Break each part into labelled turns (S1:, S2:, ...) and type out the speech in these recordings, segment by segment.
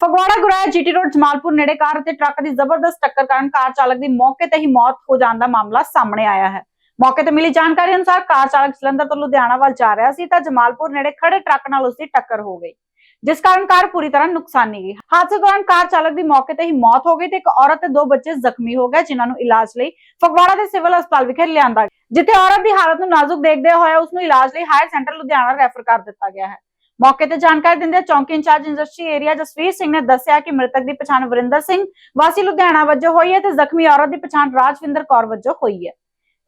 S1: Phagwara Goraya GT road Jamalpur ਨੇੜੇ car ਅਤੇ truck ਦੀ ਜ਼ਬਰਦਸਤ ਟੱਕਰ ਕਾਰਨ ਕਾਰ ਚਾਲਕ ਦੀ ਮੌਕੇ ਤੇ ਹੀ ਮੌਤ ਹੋ ਜਾਣ ਦਾ ਮਾਮਲਾ ਸਾਹਮਣੇ ਆਇਆ ਹੈ। ਮੌਕੇ ਤੇ ਮਿਲੀ ਜਾਣਕਾਰੀ ਅਨੁਸਾਰ ਕਾਰ ਚਾਲਕ ਜਲੰਧਰ ਤੋਂ ਲੁਧਿਆਣਾ ਵੱਲ ਜਾ ਰਿਹਾ ਸੀ ਤਾਂ ਜਮਾਲਪੁਰ ਨੇੜੇ ਖੜੇ ਟਰੱਕ ਨਾਲ ਉਸ ਦੀ ਟੱਕਰ ਹੋ ਗਈ, ਜਿਸ ਕਾਰਨ ਕਾਰ ਪੂਰੀ ਤਰ੍ਹਾਂ ਨੁਕਸਾਨੀ ਗਈ। ਹਾਦਸੇ ਦੌਰਾਨ ਕਾਰ ਚਾਲਕ ਦੀ ਮੌਕੇ ਤੇ ਹੀ ਮੌਤ ਹੋ ਗਈ ਤੇ ਇੱਕ ਔਰਤ ਤੇ ਦੋ ਬੱਚੇ ਜ਼ਖਮੀ ਹੋ ਗਏ, ਜਿਨ੍ਹਾਂ ਨੂੰ ਇਲਾਜ ਲਈ ਫਗਵਾੜਾ ਦੇ ਸਿਵਲ ਹਸਪਤਾਲ ਵਿਖੇ ਲਿਆਂਦਾ ਜਿੱਥੇ ਔਰਤ ਦੀ ਹਾਲਤ ਨੂੰ ਨਾਜ਼ੁਕ ਦੇਖਦੇ ਹੋਏ ਉਸ ਨੂੰ ਇਲਾਜ ਲਈ ਹਾਇਰ ਸੈਂਟਰ ਲੁਧਿਆਣਾ ਰੈਫਰ ਕਰ ਦਿੱਤਾ ਗਿਆ ਹੈ। ਮੌਕੇ ਤੇ ਜਾਣਕਾਰੀ ਦਿੰਦੇ ਚੌਂਕੀ incharge industry area Jasvir Singh ਨੇ ਦੱਸਿਆ ਕਿ ਮ੍ਰਿਤਕ ਦੀ ਪਛਾਣ ਵਰਿੰਦਰ ਸਿੰਘ ਵਾਸੀ ਲੁਧਿਆਣਾ ਵਜੋਂ ਹੋਈ ਹੈ ਤੇ ਜ਼ਖਮੀ ਔਰਤ ਦੀ ਪਛਾਣ ਰਾਜਵਿੰਦਰ ਕੌਰ ਵਜੋਂ ਹੋਈ ਹੈ।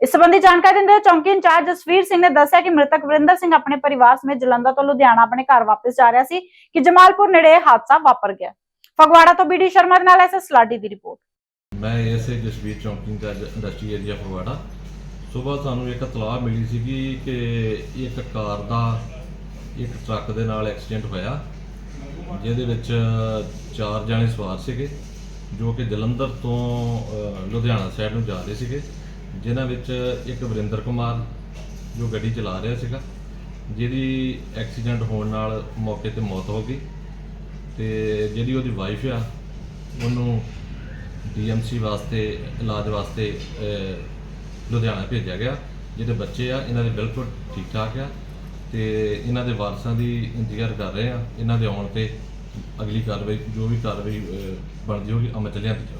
S1: ਇਸ ਸੰਬੰਧੀ ਜਾਣਕਾਰੀ ਦਿੰਦੇ ਹੋਏ ਚੌਂਕੀ ਇੰਚਾਰਜ ਜਸਵੀਰ ਸਿੰਘ ਨੇ ਦੱਸਿਆ ਕਿ ਮ੍ਰਿਤਕ ਵਰਿੰਦਰ ਸਿੰਘ ਆਪਣੇ ਪਰਿਵਾਰ ਸਮੇਤ ਜਲੰਧਰ ਤੋਂ ਲੁਧਿਆਣਾ ਆਪਣੇ ਘਰ ਵਾਪਸ ਜਾ ਰਿਹਾ ਸੀ ਕਿ ਜਮਾਲਪੁਰ ਨੇੜੇ ਇਹ ਹਾਦਸਾ ਵਾਪਰ ਗਿਆ। ਫਗਵਾੜਾ ਤੋਂ ਬੀਡੀ ਸ਼ਰਮਾ ਦੇ ਨਾਲ ਐਸਐਸ ਲਾਡੀ ਦੀ ਰਿਪੋਰਟ।
S2: ਮੈਂ ਐਸਏ ਜਸਵੀਰ ਚੌਂਕੀ ਦਾ ਇੰਡਸਟਰੀ ਏਰੀਆ ਫਗਵਾੜਾ। ਸਵੇਰ ਸਾਨੂੰ ਇੱਕ ਇਤਲਾਹ ਮਿਲੀ ਸੀਗੀ ਕਿ ਇੱਕ ਕਾਰ ਦਾ ਇੱਕ ਟਰੱਕ ਦੇ ਨਾਲ ਐਕਸੀਡੈਂਟ ਹੋਇਆ, ਜਿਹਦੇ ਵਿੱਚ ਚਾਰ ਜਣੇ ਸਵਾਰ ਸੀਗੇ, ਜੋ ਕਿ ਜਲੰਧਰ ਤੋਂ ਲੁਧਿਆਣਾ ਸਾਈਡ ਨੂੰ ਜਾ ਰਹੇ ਸੀਗੇ, ਜਿਨ੍ਹਾਂ ਵਿੱਚ ਇੱਕ ਵਰਿੰਦਰ ਕੁਮਾਰ ਜੋ ਗੱਡੀ ਚਲਾ ਰਿਹਾ ਸੀਗਾ, ਜਿਹਦੀ ਐਕਸੀਡੈਂਟ ਹੋਣ ਨਾਲ ਮੌਕੇ ਤੇ ਮੌਤ ਹੋ ਗਈ ਤੇ ਜਿਹੜੀ ਉਹਦੀ ਵਾਈਫ ਆ, ਉਹਨੂੰ ਡੀਐਮਸੀ ਵਾਸਤੇ, ਇਲਾਜ ਵਾਸਤੇ ਲੁਧਿਆਣਾ ਭੇਜਿਆ ਗਿਆ ਜਿਹੜੇ ਬੱਚੇ ਆ, ਇਹਨਾਂ ਦੇ ਬਿਲਕੁਲ ਠੀਕ ਠਾਕ ਆ ਤੇ ਇਹਨਾਂ ਦੇ ਵਾਰਸਾਂ ਦੀ ਇੰਤਜ਼ਾਰ ਕਰ ਰਹੇ ਆ। ਇਹਨਾਂ ਦੇ ਆਉਣ ਤੇ ਅਗਲੀ ਕਾਰਵਾਈ ਜੋ ਵੀ ਕਾਰਵਾਈ ਅਹ, ਬਣਦੀ ਹੋਗੀ ਅਮਲ ਚ ਲਿਆਂਦੀ ਜਾਊਗੀ।